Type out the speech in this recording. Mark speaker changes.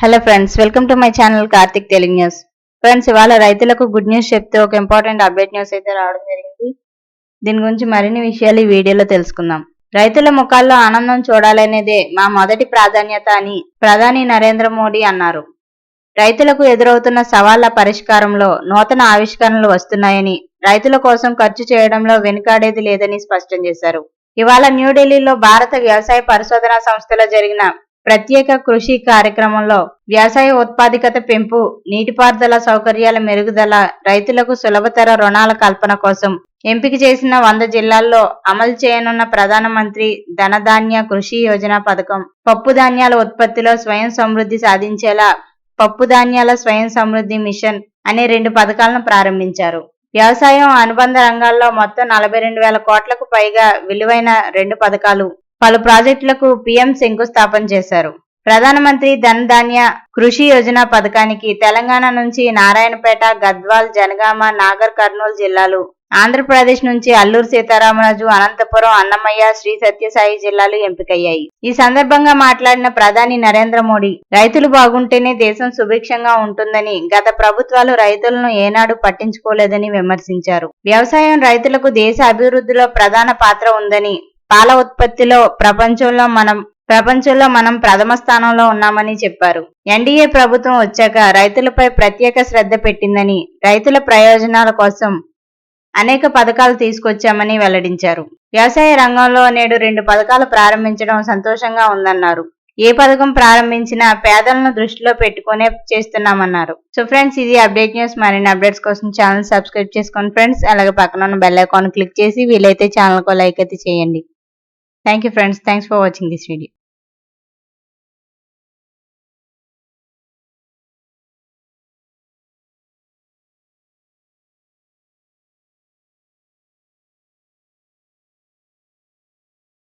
Speaker 1: Hello friends welcome to my channel Karthik Telugu news friends ఇవాళ రైతులకు good news చెప్తే ఒక ఇంపార్టెంట్ అప్డేట్ న్యూస్ అయితే రావడం జరిగింది. దీని గురించి మరిన్ని విషయాలు ఈ వీడియోలో తెలుసుకుందాం. రైతుల ముఖాల్లో ఆనందం చూడాలనేదే మా మొదటి ప్రాధాన్యత అని ప్రధాని నరేంద్ర మోడీ అన్నారు. రైతులకు ఎదురవుతున్న సవాళ్ళ పరిష్కారంలో నూతన ఆవిష్కరణలు వస్తున్నాయని రైతుల కోసం ఖర్చు చేయడంలో వెనుకాడేది లేదని స్పష్టం చేశారు. ఇవాళ న్యూఢిల్లీలో భారత వ్యవసాయ పరిశోధన సంస్థలో జరిగిన ప్రత్యేక కృషి కార్యక్రమంలో వ్యవసాయ ఉత్పాదకత పెంపు నీటిపారుదల సౌకర్యాల మెరుగుదల రైతులకు సులభతర రుణాల కల్పన కోసం ఎంపిక చేసిన వంద జిల్లాల్లో అమలు చేయనున్న ప్రధానమంత్రి ధనధాన్య కృషి యోజన పథకం. పప్పు ధాన్యాల ఉత్పత్తిలో స్వయం సమృద్ధి సాధించేలా పప్పు ధాన్యాల స్వయం సమృద్ధి మిషన్ అనే రెండు పథకాలను ప్రారంభించారు. వ్యవసాయం అనుబంధ రంగాల్లో మొత్తం నలభై రెండు వేల కోట్లకు పైగా విలువైన రెండు పథకాలు పలు ప్రాజెక్టులకు పీఎం శంకుస్థాపన చేశారు. ప్రధానమంత్రి ధన్ ధాన్య కృషి యోజన పథకానికి తెలంగాణ నుంచి నారాయణపేట గద్వాల్ జనగామ నాగర్ కర్నూలు జిల్లాలు ఆంధ్రప్రదేశ్ నుంచి అల్లూరు సీతారామరాజు అనంతపురం అన్నమయ్య శ్రీ సత్యసాయి జిల్లాలు ఎంపికయ్యాయి. ఈ సందర్భంగా మాట్లాడిన ప్రధాని నరేంద్ర మోడీ రైతులు బాగుంటేనే దేశం సుభిక్షంగా ఉంటుందని గత ప్రభుత్వాలు రైతులను ఏనాడు పట్టించుకోలేదని విమర్శించారు. వ్యవసాయం రైతులకు దేశ అభివృద్ధిలో ప్రధాన పాత్ర ఉందని పాల ఉత్పత్తిలో ప్రపంచంలో మనం ప్రపంచంలో మనం ప్రథమ స్థానంలో ఉన్నామని చెప్పారు. ఎన్డీఏ ప్రభుత్వం వచ్చాక రైతులపై ప్రత్యేక శ్రద్ధ పెట్టిందని రైతుల ప్రయోజనాల కోసం అనేక పథకాలు తీసుకొచ్చామని వెల్లడించారు. వ్యవసాయ రంగంలో నేడు రెండు పథకాలు ప్రారంభించడం సంతోషంగా ఉందన్నారు. ఏ పథకం ప్రారంభించినా పేదలను దృష్టిలో పెట్టుకునే చేస్తున్నామన్నారు. సో ఫ్రెండ్స్ ఇది అప్డేట్ న్యూస్. మరిన్ని అప్డేట్స్ కోసం ఛానల్ సబ్స్క్రైబ్ చేసుకోండి ఫ్రెండ్స్ అలాగే పక్కన ఉన్న బెల్ ఐకాన్ క్లిక్ చేసి వీలైతే ఛానల్కు లైక్ అయితే చేయండి. Thank you friends. Thanks for watching this video.